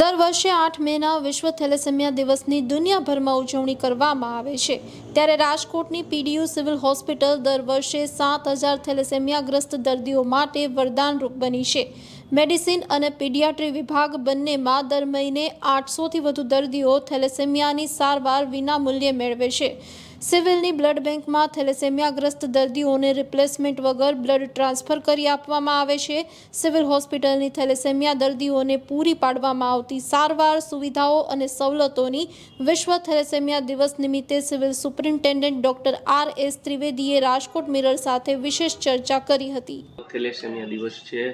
દર વર્ષે આઠ મેના વિશ્વ થેલેસેમિયા દિવસની દુનિયાભરમાં ઉજવણી કરવામાં આવે છે. ત્યારે રાજકોટની પીડીયુ સિવિલ હોસ્પિટલ દર વર્ષે સાત હજાર થેલેસેમિયાગ્રસ્ત દર્દીઓ માટે વરદાનરૂપ બની છે. મેડિસિન અને પીડિયાટ્રી વિભાગ બંનેમાં દર મહિને આઠસોથી વધુ દર્દીઓ થેલેસેમિયાની સારવાર વિનામૂલ્યે મેળવે છે. સિવિલની બ્લડ બેંકમાં થેલેસેમિયાગ્રસ્ત દર્દીઓને રિપ્લેસમેન્ટ વગર બ્લડ ટ્રાન્સફર કરી આપવામાં આવે છે. સિવિલ હોસ્પિટલની થેલેસેમિયા દર્દીઓને પૂરી પાડવામાં આવતી સારવાર સુવિધાઓ અને સવલતોની વિશ્વ થેલેસેમિયા દિવસ નિમિત્તે civil superintendent doctor R S ત્રિવેદીએ રાજકોટ મિરર સાથે વિશેષ ચર્ચા કરી હતી. થેલેસેમિયા દિવસ છે.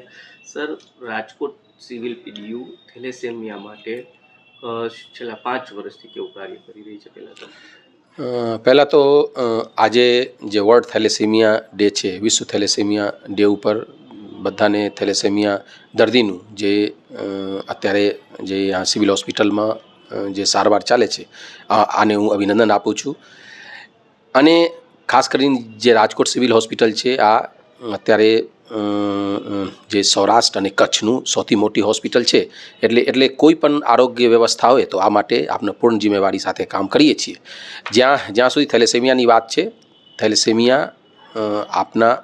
Sir, Rajkot civil PDU thalassaemia માટે છેલ્લા પાંચ વર્ષથી કેવું કાર્ય કરી રહી છે પહેલાં તો? પહેલાં તો આજે જે વર્લ્ડ થેલેસેમિયા ડે છે, વિશ્વ થેલેસેમિયા ડે ઉપર બધાને થેલેસેમિયા દર્દીનું જે અત્યારે જે સિવિલ હોસ્પિટલમાં જે સારવાર ચાલે છે આને હું અભિનંદન આપું છું. અને ખાસ કરીને જે રાજકોટ સિવિલ હોસ્પિટલ છે, આ અત્યારે જે સૌરાષ્ટ્ર અને કચ્છનું સૌથી મોટી હોસ્પિટલ છે, એટલે એટલે કોઈ પણ આરોગ્ય વ્યવસ્થા હોય તો આ માટે આપણે પૂર્ણ જિમ્મેવારી સાથે કામ કરીએ છીએ. જ્યાં જ્યાં સુધી થેલેસેમિયાની વાત છે, થેલેસેમિયા આપના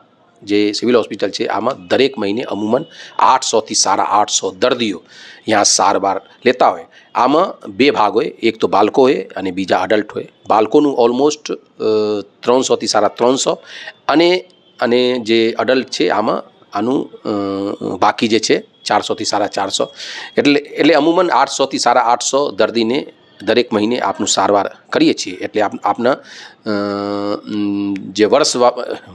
જે સિવિલ હોસ્પિટલ છે, આમાં દરેક મહિને અમુમન આઠસોથી સાડા આઠસો દર્દીઓ ત્યાં સારવાર લેતા હોય. આમાં બે ભાગ હોય, એક તો બાળકો હોય અને બીજા અડલ્ટ હોય. બાળકોનું ઓલમોસ્ટ ત્રણસોથી સાડા ત્રણસો અને અને જે અડલ્ટ છે, આમાં આનું બાકી જે છે, ચારસોથી સાડા ચારસો. એટલે એટલે અમુમન આઠસોથી સાડા આઠસો દર્દીને દરેક મહિને આપનું સારવાર કરીએ છીએ. એટલે આપ, આપના જે વર્ષ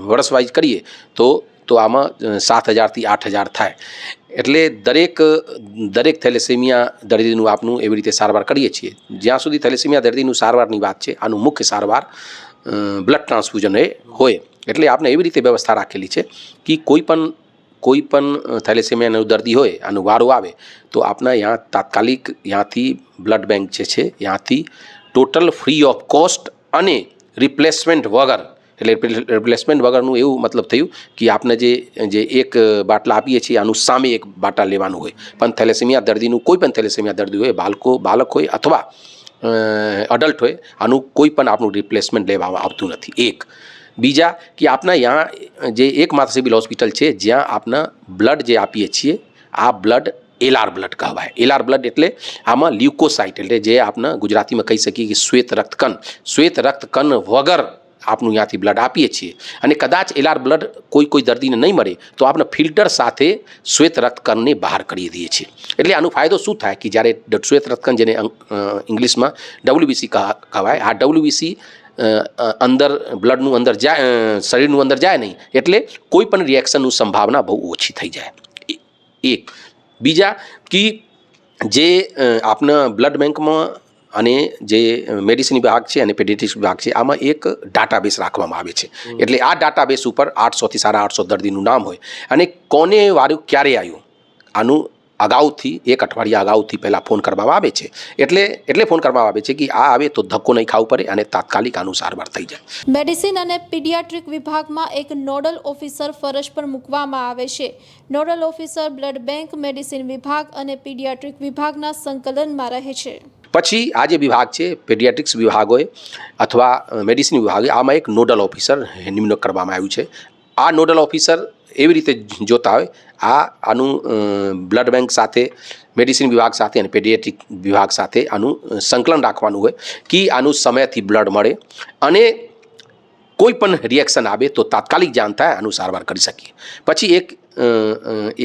વર્ષ વાઇઝ કરીએ, તો તો આમાં સાત હજારથી આઠ હજાર થાય. એટલે દરેક દરેક થેલેસેમિયા દર્દીનું આપનું એવી રીતે સારવાર કરીએ છીએ. જ્યાં સુધી થેલેસેમિયા દર્દીનું સારવારની વાત છે, આનું મુખ્ય સારવાર બ્લડ ટ્રાન્સફ્યુઝન એ હોય. એટલે આપણે એવી રીતે વ્યવસ્થા રાખેલી છે કે કોઈ પણ કોઈ પણ થેલેસેમિયાનો દર્દી હોય, આનું વારો આવે, તો આપણા ત્યાં તાત્કાલિક ત્યાંથી બ્લડ બેંક જે છે ત્યાંથી ટોટલ ફ્રી ઓફ કોસ્ટ અને રિપ્લેસમેન્ટ વગર, એટલે રિપ્લેસમેન્ટ વગરનું એવું મતલબ થયું કે આપને જે જે એક બાટલા આપીએ છીએ, આનું સામે એક બાટલા લેવાનું હોય. પણ થેલેસેમિયા દર્દીનું, કોઈ પણ થેલેસેમિયા દર્દી હોય, બાળકો, બાળક હોય અથવા અડલ્ટ હોય, આનું કોઈ પણ આપણું રિપ્લેસમેન્ટ લેવામાં આવતું નથી. એક. બીજા કે આપના ત્યાં જે એકમાત્ર સિવિલ હોસ્પિટલ છે, જ્યાં આપના બ્લડ જે આપીએ છીએ, આ બ્લડ એલઆર બ્લડ કહેવાય. એલઆર બ્લડ એટલે આમાં લ્યુકોસાઇટ એટલે જે આપણે ગુજરાતીમાં કહી શકીએ કે શ્વેત રક્તકણ. શ્વેત રક્તકણ વગર આપનું ત્યાંથી બ્લડ આપીએ છીએ. અને કદાચ એલઆર બ્લડ કોઈ કોઈ દર્દીને નહીં મળે, તો આપણે ફિલ્ટર સાથે શ્વેત રક્તકણને બહાર કરી દઈએ છીએ. એટલે આનો ફાયદો શું થાય? કે જ્યારે શ્વેત રક્તકણ જેને ઇંગ્લિશમાં ડબલ્યુબીસી કહેવાય, આ ડબલ્યુબીસી અંદર બ્લડનું અંદર જાય શરીરનું અંદર જાય નહીં એટલે કોઈ પણ રિએક્શનનું સંભાવના બહુ ઓછી થઈ જાય. એક. બીજા કે જે આપના બ્લડ બેંકમાં અને જે મેડિસિન વિભાગ છે અને પેડિયાટ્રિક્સ વિભાગ છે આમાં એક ડાટાબેસ રાખવામાં આવે છે. એટલે આ ડાટાબેસ ઉપર આઠસોથી સાડા આઠસો દર્દીનું નામ હોય. અને કોને વારું ક્યારે આવ્યું આનું અગાઉથી એક અઠવાડિયા અગાઉથી પહેલાં ફોન કરવામાં આવે છે. એટલે એટલે ફોન કરવામાં આવે છે કે આ આવે તો ધક્કો નહીં ખાવું પડે અને તાત્કાલિક આનું સારવાર થઈ જાય. મેડિસિન અને પીડિયાટ્રિક વિભાગમાં એક નોડલ ઓફિસર ફરજ પર મૂકવામાં આવે છે. Nodal officer blood bank medicine વિભાગ અને પીડિયાટ્રિક વિભાગના સંકલનમાં રહે છે. પછી આ જે વિભાગ છે પેડિયાટ્રિક્સ વિભાગ હોય અથવા મેડિસિન વિભાગ આમાં એક નોડલ ઓફિસર નિમણૂક કરવામાં આવ્યું છે. આ નોડલ ઓફિસર એવી રીતે જોતા હોય. આ આનું બ્લડ બેંક સાથે, મેડિસિન વિભાગ સાથે અને પેડિયાટ્રિક વિભાગ સાથે આનું સંકલન રાખવાનું હોય કે આનું સમયથી બ્લડ મળે અને કોઈ પણ રિએક્શન આવે તો તાત્કાલિક જાણ થાય, આનું સારવાર કરી શકીએ. પછી એક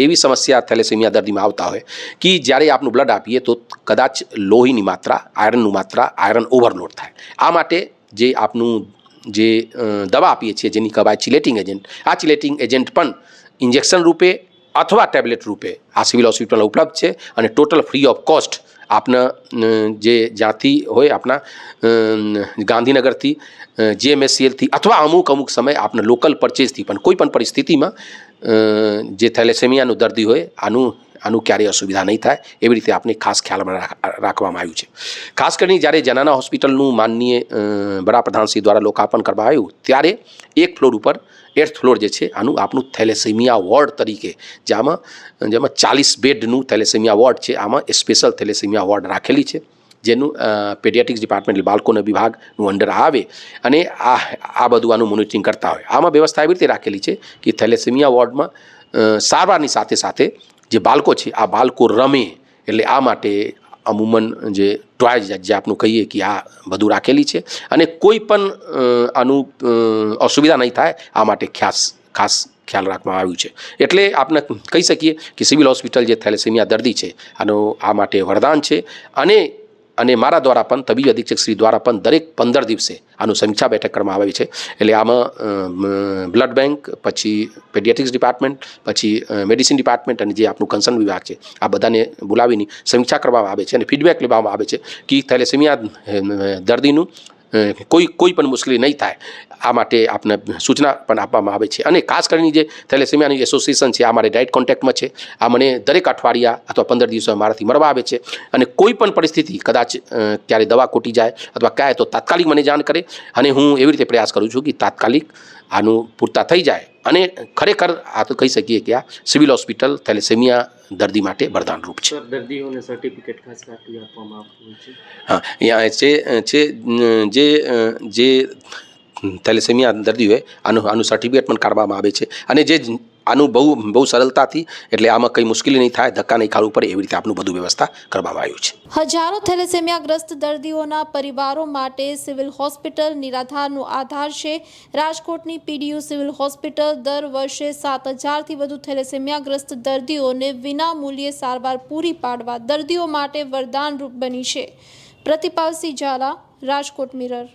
એવી સમસ્યા થેલેસેમિયા દર્દીમાં આવતા હોય કે જ્યારે આપનું બ્લડ આપીએ તો કદાચ લોહીની માત્રા આયરનનું માત્રા આયરન ઓવરલોડ થાય. આ માટે જે આપનું જે દવા આપીએ છીએ, જેની કહેવાય ચિલેટિંગ એજન્ટ આ ચિલેટિંગ એજન્ટ પણ ઇન્જેક્શન રૂપે અથવા ટેબ્લેટ રૂપે આ સિવિલ હોસ્પિટલમાં ઉપલબ્ધ છે અને ટોટલ ફ્રી ઓફ કોસ્ટ આપના જે જ્યાંથી હોય આપના ગાંધીનગરથી જીએમએસસીએલથી અથવા અમુક અમુક સમય આપના લોકલ પરચેઝથી પણ કોઈ પણ પરિસ્થિતિમાં જે થેલેસેમિયાનું દર્દી હોય આનું આનું ક્યારેય અસુવિધા નહીં થાય, એવી રીતે આપને ખાસ ખ્યાલમાં રાખ- રાખવામાં આવ્યું છે. ખાસ કરીને જ્યારે જનાના હોસ્પિટલનું માનનીય વડાપ્રધાનશ્રી દ્વારા લોકાર્પણ કરવામાં આવ્યું, ત્યારે એક ફ્લોર ઉપર, એર્થ ફ્લોર જે છે, આનું આપનું થેલેસેમિયા વોર્ડ તરીકે, જેમાં જેમાં ચાલીસ બેડનું થેલેસેમિયા વોર્ડ છે, આમાં સ્પેશિયલ થેલેસેમિયા વોર્ડ રાખેલી છે, જેનું પેડિયાટિક્સ ડિપાર્ટમેન્ટ, બાળકોના વિભાગનું અંડર આવે અને આ આ બધું આનું મોનિટરિંગ કરતા હોય. આમાં વ્યવસ્થા એવી રીતે રાખેલી છે કે થેલેસેમિયા વોર્ડમાં સારવારની સાથે સાથે જે બાળકો છે, આ બાળકો રમે એટલે આ માટે અમુમન જે ટોય જે આપણું કહીએ કે આ બધું રાખેલી છે અને કોઈ પણ આનું અસુવિધા નહીં થાય, આ માટે ખાસ ખાસ ખ્યાલ રાખવામાં આવ્યું છે. એટલે આપણે કહી શકીએ કે સિવિલ હોસ્પિટલ જે થેલેસેમિયા દર્દી છે, આનો આ માટે વરદાન છે અને અને મારા દ્વારા પણ તબીબ અધિક્ષક શ્રી દ્વારા પણ દરેક પંદર દિવસે આનું સમીક્ષા બેઠક કરવામાં આવી છે. એટલે આમાં બ્લડ બેંક, પછી પેડિયાટ્રિક્સ ડિપાર્ટમેન્ટ, પછી મેડિસિન ડિપાર્ટમેન્ટ અને જે આપણું કન્સર્ન વિભાગ છે, આ બધાને બોલાવીને સમીક્ષા કરવામાં આવે છે અને ફીડબેક લેવામાં આવે છે કે થેલેસેમિયા દર્દીનું કોઈ કોઈ પણ મુશ્કેલી નહીં થાય. આ માટે આપને સૂચના પણ આપવામાં આવે છે. અને ખાસ કરીને જે થેલેસેમિયાની એસોસિએશન છે, આ મારે ડાયટ કોન્ટેક્ટમાં છે. આ મને દરેક અઠવાડિયા અથવા પંદર દિવસો મારાથી મળવા આવે છે. અને કોઈ પણ પરિસ્થિતિ, કદાચ ક્યારે દવા ખૂટી જાય અથવા કાંઈ તો તાત્કાલિક મને જાણ કરે અને હું એવી રીતે પ્રયાસ કરું છું કે તાત્કાલિક આનું પૂરતા થઈ જાય. અને ખરેખર આ તો કહી શકીએ કે આ સિવિલ હોસ્પિટલ, થેલેસેમિયા દર્દી માટે વરદાનરૂપ છે દર્દીઓને સર્ટિફિકેટ ખાસ આપવામાં આવતું છે હા છે જે જે થેલેસેમિયા દર્દી હોય આનું આનું સર્ટિફિકેટ પણ કાઢવામાં આવે છે અને જે આનું બહુ બહુ સરળતાથી, એટલે આમાં કંઈ મુશ્કેલી નહીં થાય, ધક્કા નહીં ખાવું પડે, એવી રીતે આપનું બધું વ્યવસ્થા કરવામાં આવ્યું છે. હજારો થેલેસેમિયાગ્રસ્ત દર્દીઓના પરિવારો માટે સિવિલ હોસ્પિટલ નિરાધારનો આધાર છે. રાજકોટની પીડીયુ સિવિલ હોસ્પિટલ દર વર્ષે સાત હજારથી વધુ થેલેસેમિયાગ્રસ્ત દર્દીઓને વિના મૂલ્યે સારવાર પૂરી પાડવા દર્દીઓ માટે વરદાનરૂપ બની છે. પ્રતિપાલસિંહ ઝાલા, રાજકોટ મિરર.